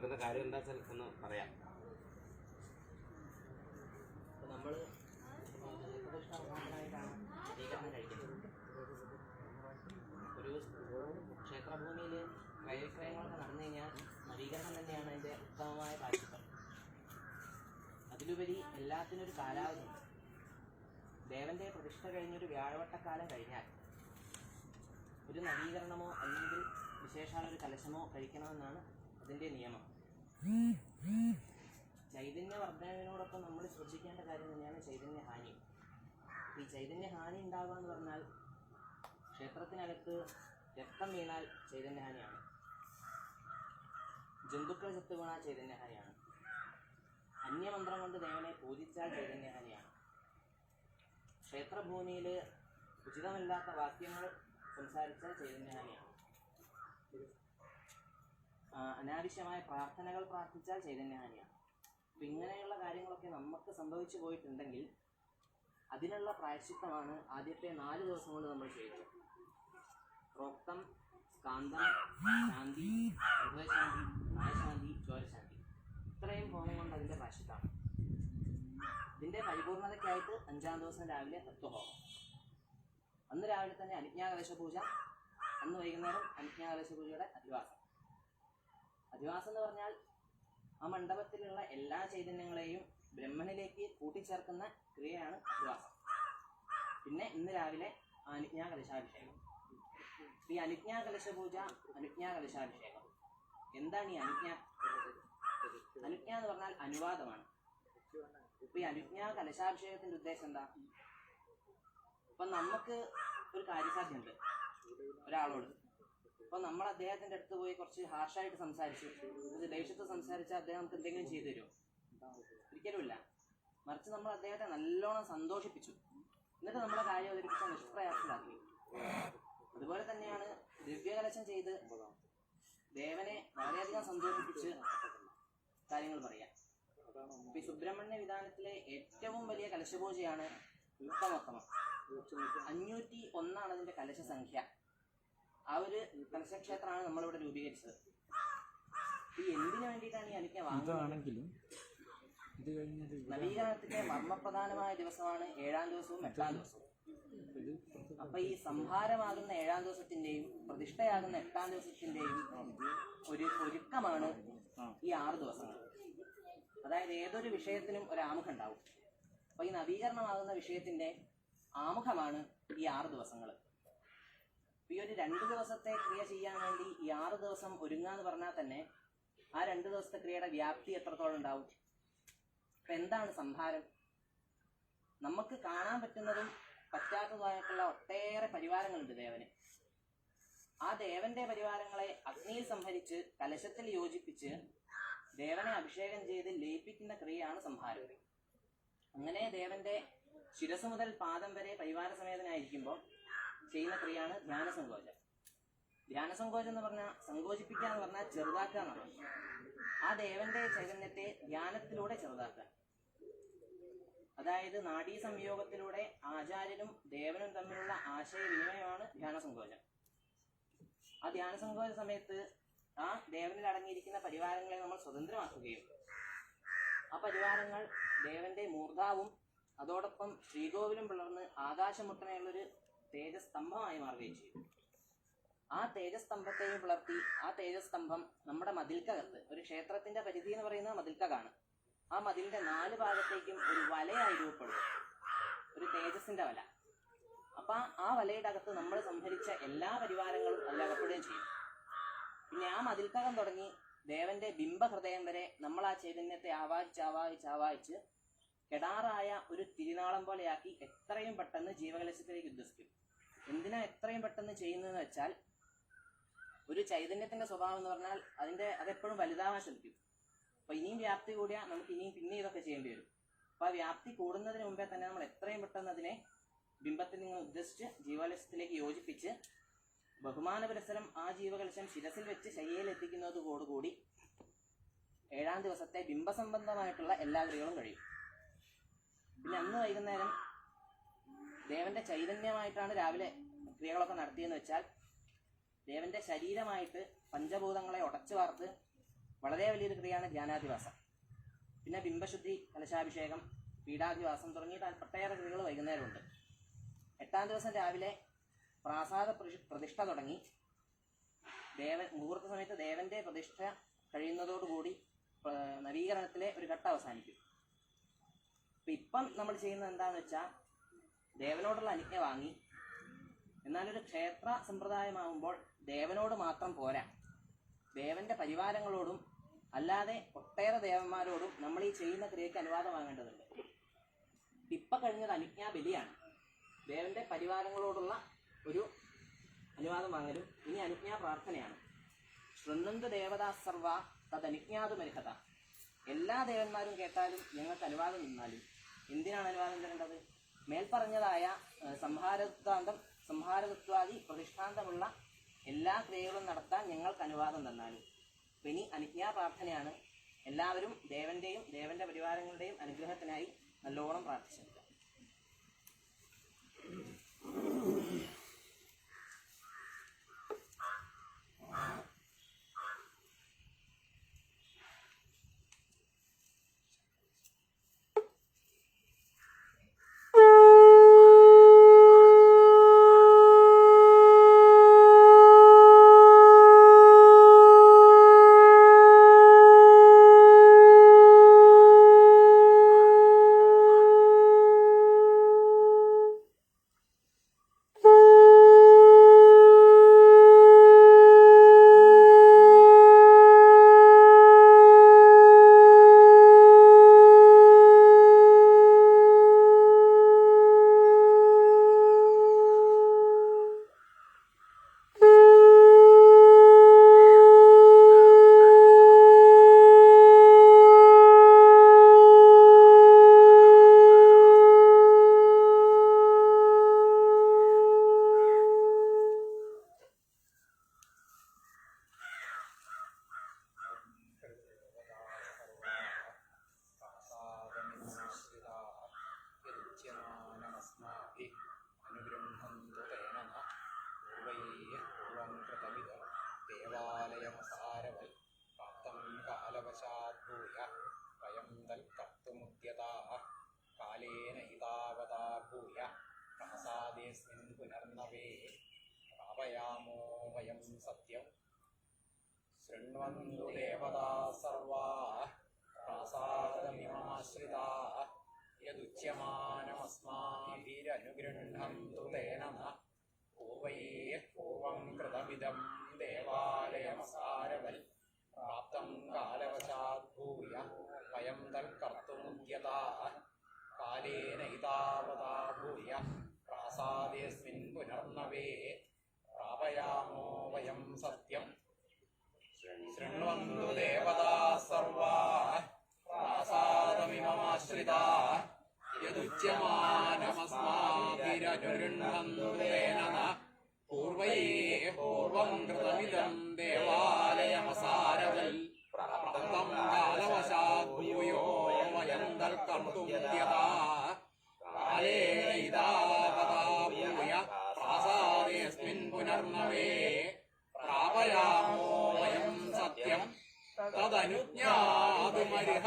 നടക്കുന്ന കാര്യം എന്താ വെച്ചാൽ ഒന്ന് പറയാം നമ്മൾ സ്വീകരണം കഴിക്കുന്നത്. ഒരു ക്ഷേത്രഭൂമിയിൽ ക്രയവിക്രയങ്ങളൊക്കെ നടന്നു കഴിഞ്ഞാൽ നവീകരണം തന്നെയാണ് അതിന്റെ ഉത്തമമായ കാഴ്ചപ്പാട്. അതിലുപരി എല്ലാത്തിനും ഒരു കാലാവധി. ഉണ്ട് ദേവന്റെ പ്രതിഷ്ഠ കഴിഞ്ഞൊരു വ്യാഴവട്ടക്കാലം കഴിഞ്ഞാൽ ഒരു നവീകരണമോ അല്ലെങ്കിൽ വിശേഷാൽ ഒരു കലശമോ കഴിക്കണമെന്നാണ് അതിന്റെ നിയമം. ചൈതന്യ വർദ്ധനവിനോടൊപ്പം നമ്മൾ ശ്രദ്ധിക്കേണ്ട കാര്യം തന്നെയാണ് ചൈതന്യ ഹാനി. ഈ ചൈതന്യ ഹാനി ഉണ്ടാവുക എന്ന് പറഞ്ഞാൽ ക്ഷേത്രത്തിനകത്ത് രക്തം വീണാൽ ചൈതന്യഹാനിയാണ് ജന്തുക്കൾ ചത്തു വീണാൽ ചൈതന്യഹാനിയാണ് അന്യമന്ത്രം കൊണ്ട് ദേവനെ പൂജിച്ചാൽ ചൈതന്യഹാനിയാണ് ക്ഷേത്രഭൂമിയിൽ ഉചിതമല്ലാത്ത വാക്യങ്ങൾ സംസാരിച്ചാൽ ചൈതന്യഹാനിയാണ് അനാവശ്യമായ പ്രാർത്ഥനകൾ പ്രാർത്ഥിച്ചാൽ ചൈതന്യഹാനിയാണ് അപ്പം ഇങ്ങനെയുള്ള കാര്യങ്ങളൊക്കെ നമുക്ക് സംഭവിച്ചു പോയിട്ടുണ്ടെങ്കിൽ അതിനുള്ള പ്രായശ്ചിത്തമാണ് ആദ്യത്തെ നാല് ദിവസം കൊണ്ട് നമ്മൾ ചെയ്തത്. പ്രോക്തം സ്കാന്തം ശാന്തി ഹൃദയശാന്തി നായശാന്തി ചോരശാന്തി ഇത്രയും ഹോമം കൊണ്ട് അതിന്റെ പ്രായശ്ചിത്തമാണ് ഇതിന്റെ പരിപൂർണതയ്ക്കായിട്ട് അഞ്ചാം ദിവസം രാവിലെ തത്വഹോമം അന്ന് രാവിലെ തന്നെ അനുജ്ഞാകലശ പൂജ അന്ന് വൈകുന്നേരം അനുജ്ഞാകലശ പൂജയുടെ അധിവാസം. അധിവാസം എന്ന് പറഞ്ഞാൽ ആ മണ്ഡപത്തിലുള്ള എല്ലാ ചൈതന്യങ്ങളെയും ബ്രഹ്മനിലേക്ക് കൂട്ടിച്ചേർക്കുന്ന ക്രിയയാണ് അധിവാസം. പിന്നെ ഇന്ന് രാവിലെ അനുജ്ഞാ കലശാഭിഷേകം ഈ അനുജ്ഞാ പൂജ അനുജ്ഞാ കലശാഭിഷേകം എന്താണ് ഈ അനുജ്ഞ? അനുജ്ഞ എന്ന് പറഞ്ഞാൽ അനുവാദമാണ്. ഇപ്പൊ ഈ അനുജ്ഞാ കലശാഭിഷേകത്തിന്റെ ഉദ്ദേശം എന്താ? ഇപ്പൊ നമുക്ക് ഒരു കാര്യസാധ്യമുണ്ട് ഒരാളോട്. അപ്പൊ നമ്മൾ അദ്ദേഹത്തിന്റെ അടുത്ത് പോയി കുറച്ച് ഹാർഷായിട്ട് സംസാരിച്ചു. ദേഷ്യത്ത് സംസാരിച്ചാൽ അദ്ദേഹം നമുക്ക് എന്തെങ്കിലും ചെയ്തു തരുമോ? ഒരിക്കലുമില്ല. മറിച്ച് നമ്മൾ അദ്ദേഹത്തെ നല്ലോണം സന്തോഷിപ്പിച്ചു. എന്നിട്ട് നമ്മളെ കാര്യം അവതരിപ്പിച്ച നിഷ്പ്രയാസത്തിലാക്കി അതുപോലെ തന്നെയാണ് ദിവ്യകലശം ചെയ്ത് ദേവനെ വളരെയധികം സന്തോഷിപ്പിച്ച് കാര്യങ്ങൾ പറയാം ഈ സുബ്രഹ്മണ്യ വിധാനത്തിലെ ഏറ്റവും വലിയ കലശപൂജയാണ് ഉത്തമോത്തമം. അഞ്ഞൂറ്റി ഒന്നാണ് അതിന്റെ കലശ സംഖ്യ ആ ഒരു നമ്മൾ നമ്മളിവിടെ രൂപീകരിച്ചത്. ഈ എന്തിനു വേണ്ടിയിട്ടാണ് ഈ അനുജ്ഞ വാങ്ങുന്നത്? ഇതാണെങ്കിലും ഇത് കഴിഞ്ഞത് നവീകരണത്തിന്റെ മർമ്മപ്രധാനമായ ദിവസമാണ് ഏഴാം ദിവസവും എട്ടാം ദിവസവും. അപ്പൊ ഈ സംഹാരമാകുന്ന ഏഴാം ദിവസത്തിന്റെയും പ്രതിഷ്ഠയാകുന്ന എട്ടാം ദിവസത്തിന്റെയും ഒരു ഒരുക്കമാണ് ഈ ആറ് ദിവസങ്ങൾ. അതായത് ഏതൊരു വിഷയത്തിനും ഒരു ആമുഖം ഉണ്ടാവും. അപ്പൊ ഈ നവീകരണമാകുന്ന വിഷയത്തിന്റെ ആമുഖമാണ് ഈ ആറ് ദിവസങ്ങൾ. ഈ ഒരു രണ്ട് ദിവസത്തെ ക്രിയ ചെയ്യാൻ വേണ്ടി ഈ ആറ് ദിവസം ഒരുങ്ങാന്ന് പറഞ്ഞാൽ തന്നെ ആ രണ്ട് ദിവസത്തെ ക്രിയയുടെ വ്യാപ്തി എത്രത്തോളം ഉണ്ടാവും? അപ്പൊ എന്താണ് സംഹാരം? നമുക്ക് കാണാൻ പറ്റുന്നതും പറ്റാത്തതുമായിട്ടുള്ള ഒട്ടേറെ പരിവാരങ്ങളുണ്ട് ദേവന്. ആ ദേവന്റെ പരിവാരങ്ങളെ അഗ്നിയിൽ സംഹരിച്ച് കലശത്തിൽ യോജിപ്പിച്ച് ദേവനെ അഭിഷേകം ചെയ്ത് ലയിപ്പിക്കുന്ന ക്രിയയാണ് സംഹാരം. അങ്ങനെ ദേവന്റെ ശിരസ് മുതൽ പാദം വരെ പരിവാര സമേതനായിരിക്കുമ്പോൾ ചെയ്യുന്ന ക്രിയയാണ് ധ്യാനസങ്കോചം. ധ്യാനസങ്കോചം എന്ന് പറഞ്ഞാൽ സങ്കോചിപ്പിക്കുക എന്ന് പറഞ്ഞാൽ ചെറുതാക്കുക എന്നാണ്. ആ ദേവന്റെ ചൈതന്യത്തെ ധ്യാനത്തിലൂടെ ചെറുതാക്കുക. അതായത് നാഡീ സംയോഗത്തിലൂടെ ആചാര്യനും ദേവനും തമ്മിലുള്ള ആശയവിനിമയമാണ് ധ്യാന ധ്യാനസങ്കോചം. ആ ധ്യാന ധ്യാനസങ്കോച സമയത്ത് ആ ദേവനിൽ അടങ്ങിയിരിക്കുന്ന പരിവാരങ്ങളെ നമ്മൾ സ്വതന്ത്രമാക്കുകയും ആ പരിവാരങ്ങൾ ദേവന്റെ മൂർധാവും അതോടൊപ്പം ശ്രീകോവിലും പിളർന്ന് ആകാശമുട്ടനെയുള്ളൊരു തേജസ്തംഭമായി മാറുകയും ചെയ്യും ആ തേജസ്തംഭത്തെയും പിളർത്തി ആ തേജസ്തംഭം നമ്മുടെ മതിൽക്കകത്ത് ഒരു ക്ഷേത്രത്തിന്റെ പരിധി എന്ന് പറയുന്നത് മതിൽക്കകാണ്. ആ മതിലിന്റെ നാല് ഭാഗത്തേക്കും ഒരു വലയായി രൂപപ്പെടും ഒരു തേജസിന്റെ വല. അപ്പൊ ആ- ആ വലയുടെ അകത്ത് നമ്മൾ സംഭരിച്ച എല്ലാ പരിവാരങ്ങളും അതിലകപ്പെടുകയും ചെയ്യും. പിന്നെ ആ മതിൽക്കകം തുടങ്ങി ദേവന്റെ ബിംബഹൃദയം വരെ നമ്മൾ ആ ചൈതന്യത്തെ ആവാഹിച്ച് ആവാഹിച്ച് ആവാഹിച്ച് കെടാറായ ഒരു തിരിനാളം പോലെയാക്കി എത്രയും പെട്ടെന്ന് ജീവകലശത്തിലേക്ക് ഉദ്ദേശിക്കും എന്തിനാ എത്രയും പെട്ടെന്ന് ചെയ്യുന്നതെന്ന് വെച്ചാൽ ഒരു ചൈതന്യത്തിന്റെ സ്വഭാവം എന്ന് പറഞ്ഞാൽ അതിന്റെ അതെപ്പോഴും വലുതാവാൻ ശ്രമിക്കും. അപ്പൊ ഇനിയും വ്യാപ്തി കൂടിയാൽ നമുക്ക് ഇനിയും പിന്നെ ഇതൊക്കെ ചെയ്യേണ്ടി വരും. അപ്പൊ ആ വ്യാപ്തി കൂടുന്നതിന് മുമ്പേ തന്നെ നമ്മൾ എത്രയും പെട്ടെന്ന് അതിനെ ബിംബത്തിൽ നിങ്ങൾ ഉദ്ദേശിച്ച് ജീവകലശത്തിലേക്ക് യോജിപ്പിച്ച് ബഹുമാന പുരസരം ആ ജീവകലശം ശിരസിൽ വെച്ച് ശയ്യയിൽ എത്തിക്കുന്നതോടുകൂടി ഏഴാം ദിവസത്തെ ബിംബസംബന്ധമായിട്ടുള്ള എല്ലാ ക്രിയകളും കഴിയും. പിന്നെ അന്ന് വൈകുന്നേരം ദേവന്റെ ചൈതന്യമായിട്ടാണ് രാവിലെ ക്രിയകളൊക്കെ നടത്തിയെന്ന് വെച്ചാൽ ദേവന്റെ ശരീരമായിട്ട് പഞ്ചഭൂതങ്ങളെ ഉടച്ചു വാർത്ത് വളരെ വലിയൊരു ക്രിയയാണ് ധ്യാനാധിവാസം. പിന്നെ ബിംബശുദ്ധി കലശാഭിഷേകം പീഠാധിവാസം തുടങ്ങിയ ഒട്ടേറെ ക്രിയകൾ വൈകുന്നേരമുണ്ട്. എട്ടാം ദിവസം രാവിലെ പ്രാസാദ പ്രതിഷ്ഠ തുടങ്ങി. ദേവൻ മുഹൂർത്ത സമയത്ത് ദേവന്റെ പ്രതിഷ്ഠ കഴിയുന്നതോടുകൂടി നവീകരണത്തിലെ ഒരു ഘട്ടം അവസാനിക്കും. അപ്പൊ ഇപ്പം നമ്മൾ ചെയ്യുന്നത് എന്താണെന്ന് വെച്ചാൽ ദേവനോടുള്ള അനുജ്ഞ വാങ്ങി. എന്നാലൊരു ക്ഷേത്ര സമ്പ്രദായമാകുമ്പോൾ ദേവനോട് മാത്രം പോരാ. ദേവന്റെ പരിവാരങ്ങളോടും അല്ലാതെ ഒട്ടേറെ ദേവന്മാരോടും നമ്മൾ ഈ ചെയ്യുന്ന ക്രിയയ്ക്ക് അനുവാദം വാങ്ങേണ്ടതുണ്ട്. ഇപ്പൊ കഴിഞ്ഞത് അനുജ്ഞാ ബലിയാണ് ദേവന്റെ പരിവാരങ്ങളോടുള്ള ഒരു അനുവാദം വാങ്ങലും ഇനി അനുജ്ഞാ പ്രാർത്ഥനയാണ്. ശൃണ്ണന്ത് ദേവതാ സർവ തദനുജ്ഞാതുമർഹത എല്ലാ ദേവന്മാരും കേട്ടാലും ഞങ്ങൾക്ക് അനുവാദം നിന്നാലും എന്തിനാണ് അനുവാദം തരേണ്ടത്? മേൽപ്പറഞ്ഞതായ സംഹാരവൃത്താന്തം സംഹാരവൃത്വാദി പ്രതിഷ്ഠാന്തമുള്ള എല്ലാ ക്രിയകളും നടത്താൻ ഞങ്ങൾക്ക് അനുവാദം തന്നാലും ഇനി അനുജ്ഞാ പ്രാർത്ഥനയാണ് എല്ലാവരും ദേവന്റെയും ദേവന്റെ പരിവാരങ്ങളുടെയും അനുഗ്രഹത്തിനായി നല്ലോണം പ്രാർത്ഥിച്ചെടുക്കുക देवालयमसारवै प्राप्तं कालवशात् भूय वयं तत्कर्तुमुद्यताः कालेन हि तावता भूय प्रसादेऽस्मिन् पुनर्नवे भावयामो वयं सत्यम् शृण्वन्तु देवता सर्वाः प्रासादमिमाश्रिताः यदुच्यमानमस्माभिरनुगृह्णन्तु तेन കർത്തുമുദ്യത കാലേന ഇതാവതാ ഭൂയ. പ്രാസാദേസ്മിൻ പുനർനവേ പ്രാപയാമോ വയം സത്യം. ശൃണ്വന്തു ദേവതാ സർവാ. പ്രാസാദമിമമാശ്രിതാ. യദുച്യമാനമസ്മാഭിരജുരുണ്വന്തു തേന പൂർവം കൃതമിതം ദേവാലയമസാരവൽ പ്രാപ്തം കാലവശാദ്ഭൂയോ തുമ്യതാ കാലേണൈതാപതാഭൂയ പ്രാസാദേസ്മിൻ പുനർനവേ പ്രാപയാമോ വയം സത്യം. തദനുജ്ഞാതുമർഹത